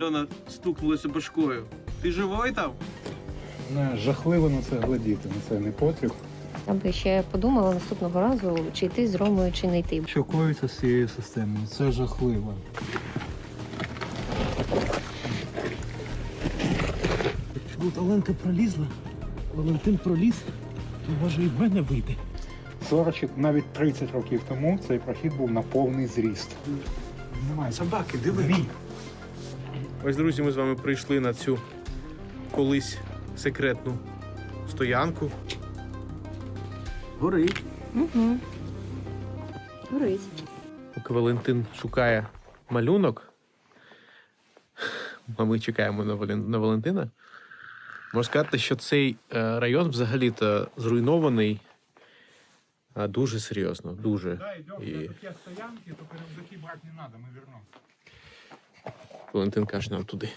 Альона стукнулася башкою. Ти живой там? Не, жахливо на це глядіти, на це не потріб. Я би ще подумала наступного разу, чи йти з Ромою, чи не йти. Що коїться з цією системою? Це жахливо. От Оленка пролізла, Валентин проліз, то може і в мене вийде. 40 чи навіть 30 років тому цей прохід був на повний зріст. Немає Собаки, диви. Ось, друзі, ми з вами прийшли на цю колись секретну стоянку. Горить. Угу. Горить. Поки Валентин шукає малюнок, а ми чекаємо на, Валентина. Можна сказати, що цей е, район взагалі-то зруйнований а, дуже серйозно. Дуже. І Такі стоянки, то перевдаки брати не треба, ми вернемося. Валентин каже нам туди.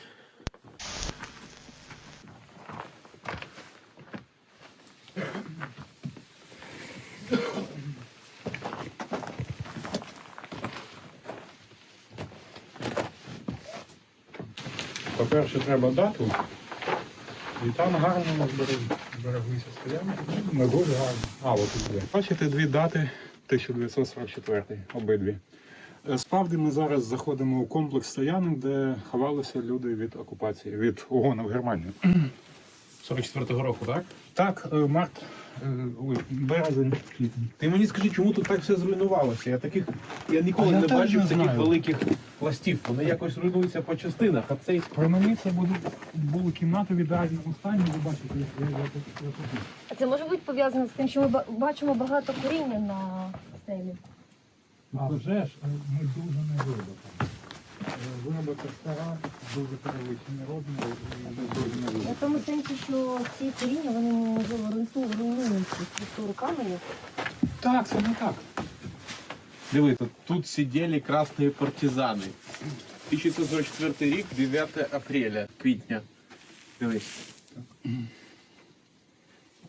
По-перше, треба дату. І там гарно у нас берег- збереглися стоянки. Ми дуже гарно. А, от тут. Бачите, дві дати 1944, обидві. Е, Справді ми зараз заходимо у комплекс стоянок, де ховалися люди від окупації, від угону в Германію. 44-го року, так? Так, е, март, е, ой, березень. Ти мені скажи, чому тут так все зруйнувалося? Я таких я ніколи А я не теж бачив не таких знаю. великих пластів. Вони якось руйнуються по частинах, а цей При мені це були, були кімнати в ідеальному стані, ви бачите, як я, я, тут- я тут. А це може бути пов'язано з тим, що ми ба- бачимо багато коріння на стелі. А вже ж е, ми дуже не вироботи. Вироботи стара, дуже перевищені розміри і ми дуже не В тому сенсі, що ці коріння вони можливо руйнують цю структуру каменю. Так, це не так. Диви, тут, тут сиділи красні партизани. 1944 рік, 9 апреля, квітня. Дивись.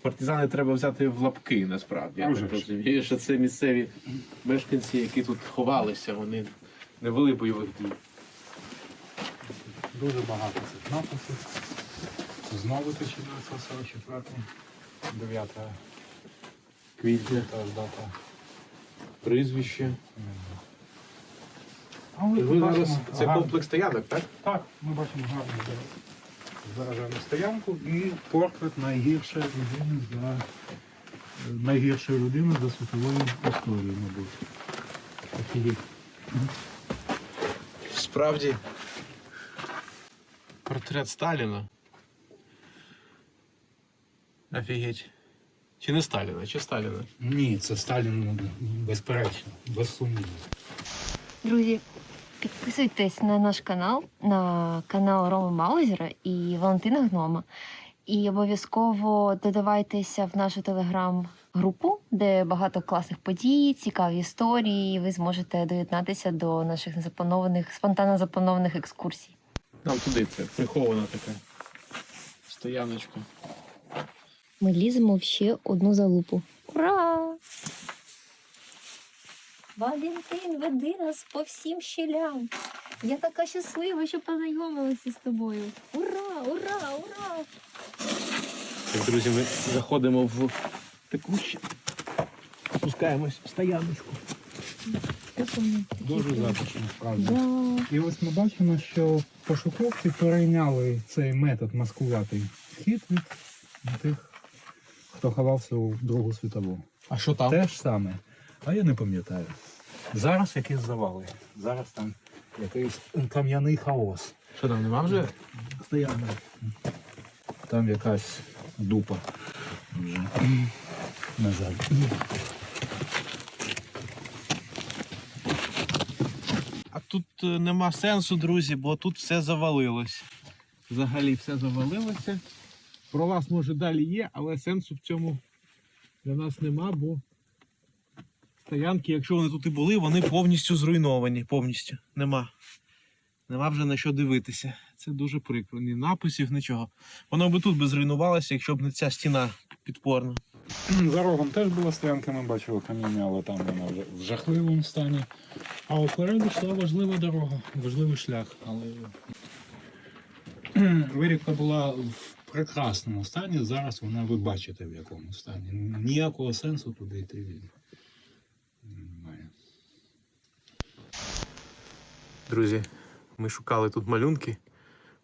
Партизани треба взяти в лапки, насправді. Я так розумію, що це місцеві мешканці, які тут ховалися, вони не вели бойових дій. Дуже багато цих написів. Знову 1944, 9 квітня та дата. Прізвище. А Ви бачимо зараз це гарно- комплекс стоянок, так? Так, ми бачимо гарну заражену стоянку і портрет найгіршої людини за найгіршої людини за світовою історією, мабуть. Офігеть. Справді. Портрет Сталіна. Офігеть. Чи не Сталіна, чи Сталіна? Ні, це Сталін безперечно, безсумнівно. Друзі, підписуйтесь на наш канал, на канал Роми Маузера і Валентина Гнома. І обов'язково додавайтеся в нашу телеграм-групу, де багато класних подій, цікаві історії. і Ви зможете доєднатися до наших незапланованих, спонтанно запланованих екскурсій. Нам туди це прихована така стояночка. Ми ліземо в ще одну залупу. Ура! Валентин, веди нас по всім щелям. Я така щаслива, що познайомилася з тобою. Ура, ура, ура! Так, друзі, ми заходимо в таку ще. Спускаємось в стояночку. Дуже затишно, справді. Да. І ось ми бачимо, що пошуковці перейняли цей метод маскувати хід від тих, хто ховався у Другу світову. А що там? Те ж саме. А я не пам'ятаю. Зараз якісь завали. Зараз там якийсь кам'яний хаос. Що там нема вже? Стоянно. Там якась дупа. Вже. На жаль. А тут е, нема сенсу, друзі, бо тут все завалилось. Взагалі все завалилося. Про вас, може, далі є, але сенсу в цьому для нас нема, бо стоянки, якщо вони тут і були, вони повністю зруйновані. Повністю. Нема. Нема вже на що дивитися. Це дуже прикро. Ні написів, нічого. Воно би тут би зруйнувалося, якщо б не ця стіна підпорна. За рогом теж була стоянка, ми бачили каміння, але там вона вже в жахливому стані. А попереду йшла важлива дорога, важливий шлях. Але вирібка була в прекрасному стані. Зараз вона ви бачите в якому стані. Ніякого сенсу туди йти Друзі, ми шукали тут малюнки.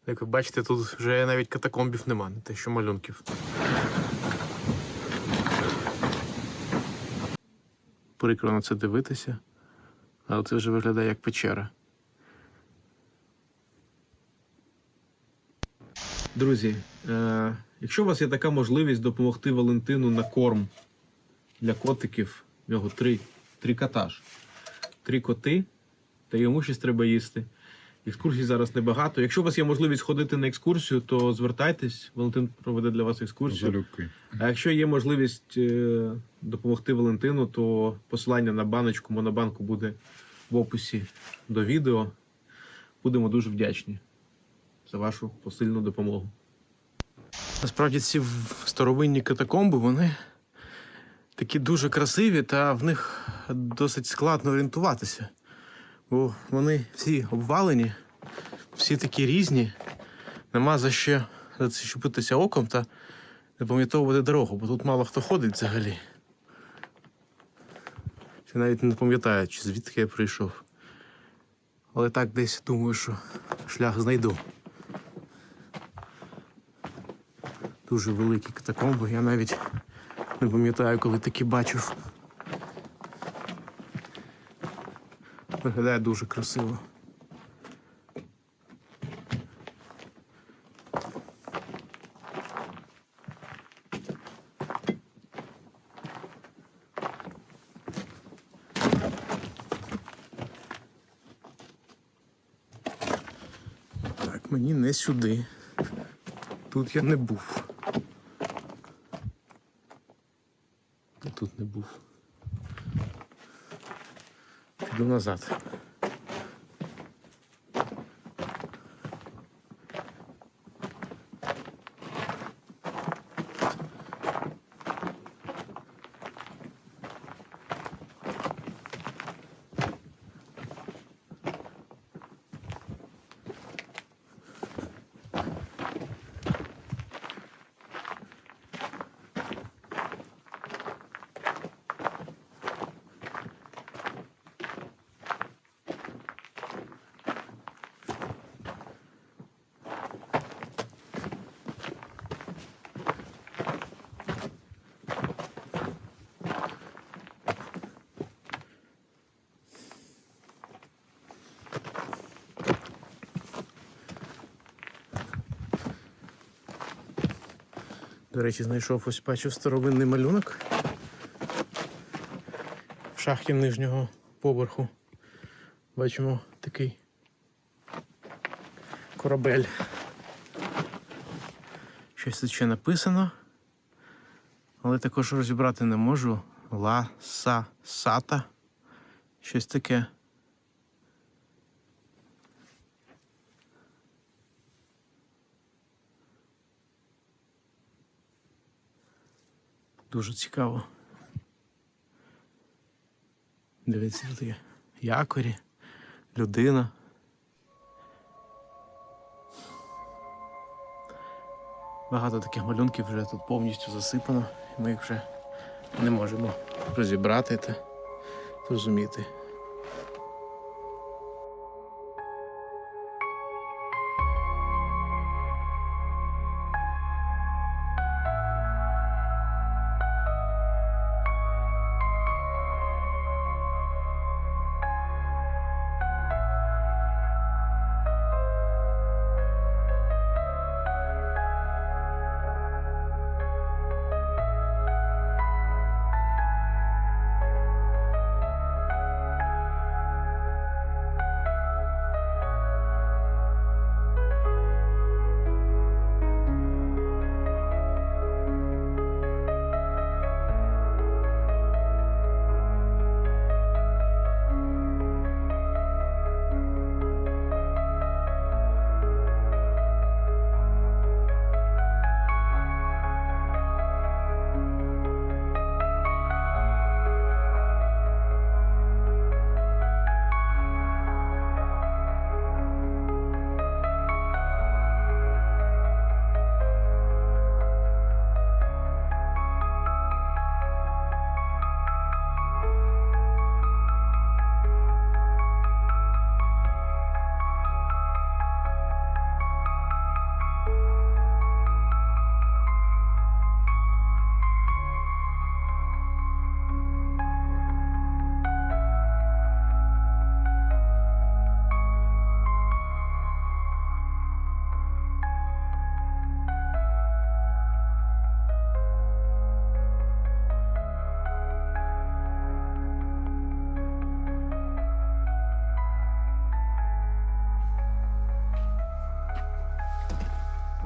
Як ви бачите, тут вже навіть катакомбів нема, не те що малюнків. Прикро на це дивитися, але це вже виглядає як печера. Друзі, е- якщо у вас є така можливість допомогти Валентину на корм для котиків, в нього три, три кота ж. Три коти, та йому щось треба їсти. Екскурсій зараз небагато. Якщо у вас є можливість ходити на екскурсію, то звертайтесь, Валентин проведе для вас екскурсію. Залюбки. А якщо є можливість е, допомогти Валентину, то посилання на баночку монобанку буде в описі до відео. Будемо дуже вдячні за вашу посильну допомогу. Насправді ці старовинні катакомби, вони такі дуже красиві, та в них досить складно орієнтуватися. Бо вони всі обвалені, всі такі різні. Нема за що зачепитися оком та запам'ятовувати дорогу, бо тут мало хто ходить взагалі. Я навіть не пам'ятаю, чи звідки я прийшов. Але так десь думаю, що шлях знайду. Дуже великі катакомби, я навіть не пам'ятаю, коли такі бачив. Виглядає дуже красиво. Так, мені не сюди. Тут я не був. Тут не був. Піду назад. До речі, знайшов ось бачив старовинний малюнок в шахті нижнього поверху. Бачимо такий корабель. Щось тут ще написано, але також розібрати не можу. Ла са сата. Щось таке. Дуже цікаво. Дивіться, тут є якорі, людина. Багато таких малюнків вже тут повністю засипано, ми їх вже не можемо розібрати та зрозуміти.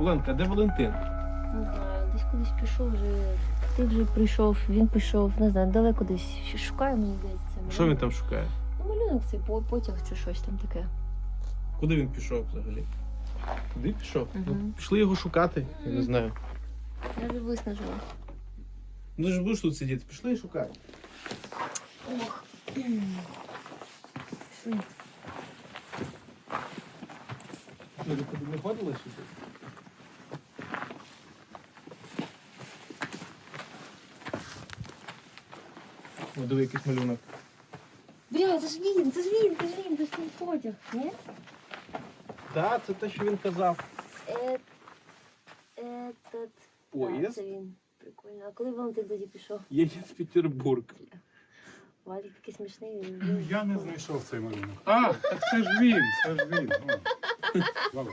Оленка, де Валентин? Не знаю, десь кудись пішов вже. Ти вже прийшов, він пішов, не знаю, далеко десь Ще шукає, мені здається. Що він там шукає? Ну, малюнок цей по- потяг чи щось там таке. Куди він пішов взагалі? Куди пішов? Мгм. Ну, пішли його шукати, я не знаю. Я вже виснажила. Ну ти ж будеш тут сидіти, пішли і шукай. Ох. Ну, ти не ходила сюди? Диви, якийсь малюнок. Бля, це ж він, це ж він, це ж він, це ж він потяг, ні? Так, це те, що він казав. Е, Этот... Поїзд? Да, це він. Прикольно. А коли Валентин тоді пішов? Єсть Петербург. Валік такий смішний. він- Я не знайшов цей малюнок. А, так це ж він, це ж він. О.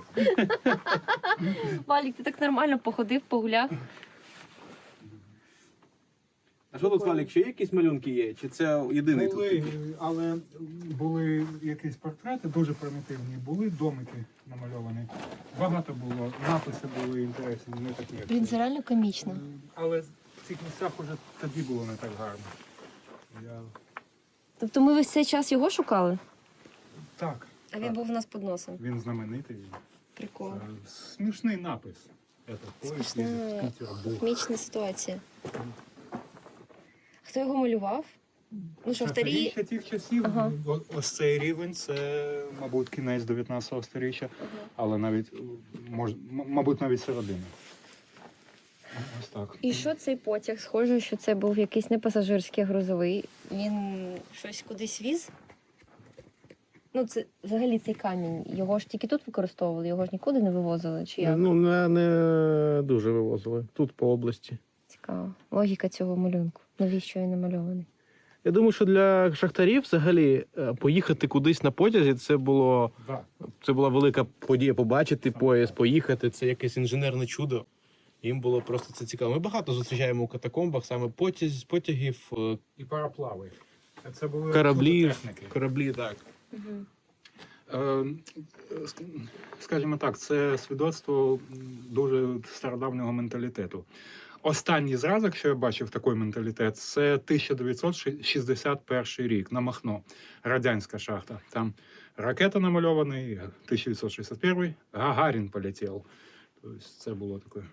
Валік, ти так нормально походив, погуляв. А що тут, Валік, ще якісь малюнки є? Чи це єдиний Були, тут? але були якісь портрети дуже примітивні, були домики намальовані. Багато було, написи були інтересні, не такі. як Блін, це. реально комічно. Але в цих місцях уже тоді було не так гарно. Я... Тобто ми весь цей час його шукали? Так, А він був у нас під носом. він знаменитий. Прикол. Е, Смішний напис. Это, поїзд Смішна, був. ситуація. Хто його малював? Ну, що, Шахтарі ще тих часів. Ага. О- Ось цей рівень це, мабуть, кінець 19 століття, але навіть, мож, м- мабуть, навіть середина. Ось так. І що цей потяг? Схоже, що це був якийсь не пасажирський, а грузовий. Він щось кудись віз. Ну, це взагалі цей камінь. Його ж тільки тут використовували, його ж нікуди не вивозили. Чи як? Ну, не, не дуже вивозили. Тут по області. Цікаво. Логіка цього малюнку. Навіщо він намальований? Я думаю, що для шахтарів взагалі е, поїхати кудись на потязі це було це була велика подія побачити поїзд, поїхати. Це якесь інженерне чудо. Їм було просто це цікаво. Ми багато зустрічаємо у катакомбах саме потяг, потягів, е, І параплави. Це були техніки. кораблі. Так. Угу. Е, Скажімо так, це свідоцтво дуже стародавнього менталітету. Останній зразок, що я бачив такий менталітет, це 1961 рік на Махно, радянська шахта. Там ракета намальований, 1961 Гагарін полетів. Тобто це було таке.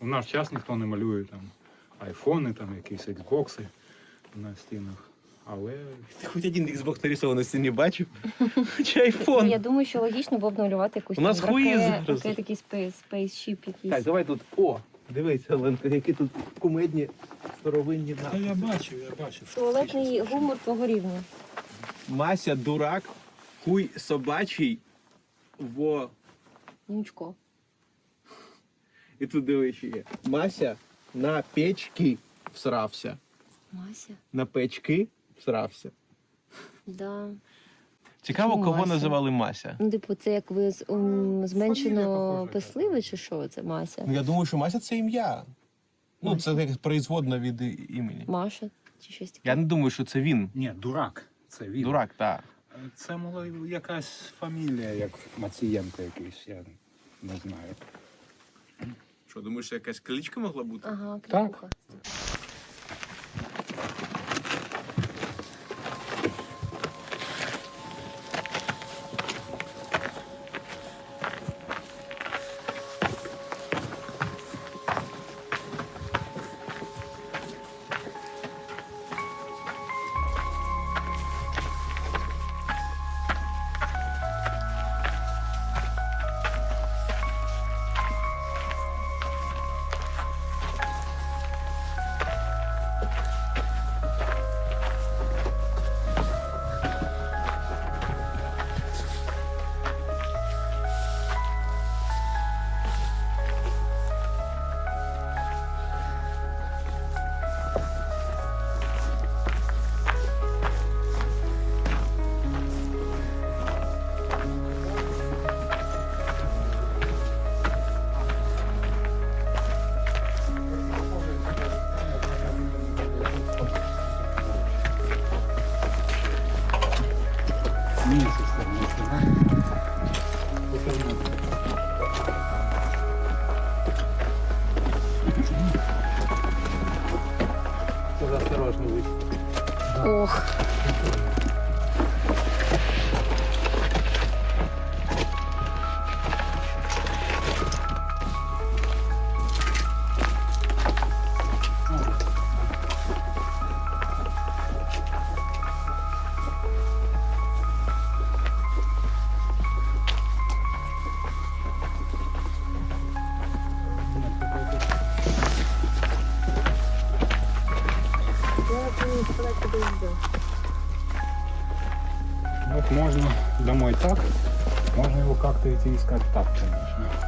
В наш час ніхто не малює там айфони, там якісь іксбокси на стінах. Але хоч один Xbox нарисований на стіні бачив? Чи айфон? Я думаю, що логічно було б намалювати якусь У нас там хуї раке- зараз. раке- такий спейс, спейсшіп якийсь. Так, давай тут. О, дивися, Оленка, які тут кумедні старовинні Та я бачив, я бачив. Туалетний гумор твого рівня. Мася, дурак, хуй собачий, во. Нючко. І тут диви ще є. Мася на печки всрався. Мася. На печки всрався. Да. Цікаво, Чому кого Мася? називали Мася. Ну, типу, це як ви з- ум, зменшено похожа, писливе, чи що це Мася? Ну, я думаю, що Мася це ім'я. Ну, це якась производна від і- імені. Маша чи щось таке? Я не думаю, що це він. Ні, дурак. Це він. Дурак, так. Це могла якась фамілія, як Мацієнко якийсь, я не знаю. Що, думаєш, що якась кличка могла бути? Ага, Так. клікуха. Вот можно домой так, можно его как-то идти искать так, конечно.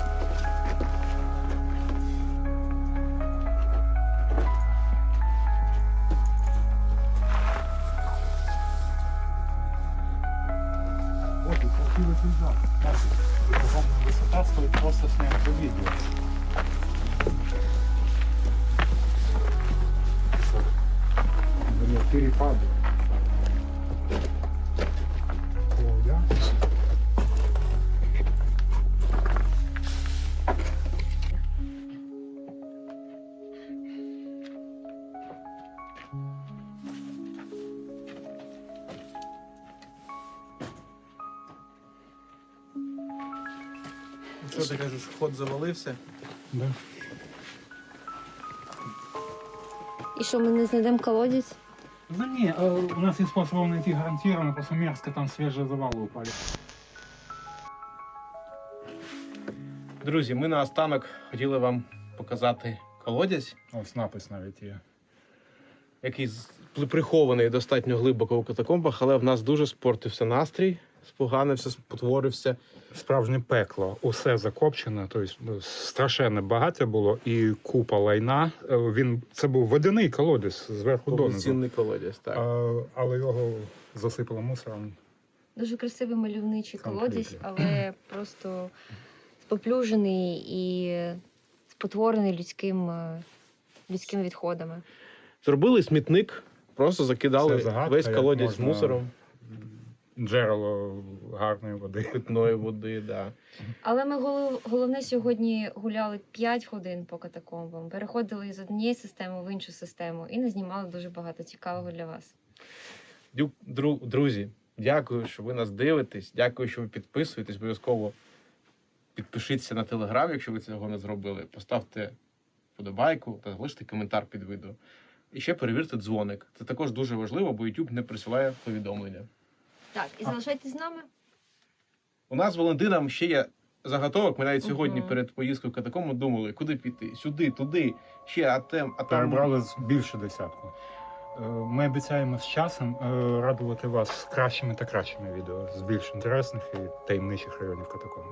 Завалився? Да. І що, ми не знайдемо колодязь? Да не, э, у нас есть способ найти гарантированно, просто мерзко там свежие завалы упали. Друзі, ми наостанок хотіли вам показати колодязь, Ось напис навіть є. який з- прихований достатньо глибоко у катакомбах, але в нас дуже спортився настрій, споганився, спотворився. Справжнє пекло, усе закопчене, тобто ну, страшенне багаття було і купа лайна. Е, Він це був водяний колодязь зверху донизу. Повноцінний колодязь. Так. А, але його засипало мусором. Дуже красивий мальовничий колодязь, Конкретно. але просто споплюжений і спотворений людським, е, людськими відходами. Зробили смітник, просто закидали загадка, весь колодязь можна- мусором, Джерело гарної води. питної води. Да. Але ми голов- головне сьогодні гуляли 5 годин по катакомбам, переходили з однієї системи в іншу систему і не знімали дуже багато цікавого для вас. Дю- дру- Друзі, дякую, що ви нас дивитесь. Дякую, що ви підписуєтесь. Обов'язково підпишіться на телеграм, якщо ви цього не зробили. Поставте вподобайку та залиште коментар під відео. І ще перевірте дзвоник. Це також дуже важливо, бо YouTube не присилає повідомлення. Так, і залишайтесь з нами. У нас з Валентином ще є заготовок. Ми навіть сьогодні Мгм. перед поїздкою в катакому думали, куди піти, сюди, туди, ще, а тем, а там. Перебрали з- більше десятку. Е, Ми обіцяємо з часом е, радувати вас кращими та кращими відео з більш інтересних і таємничих районів катакомб.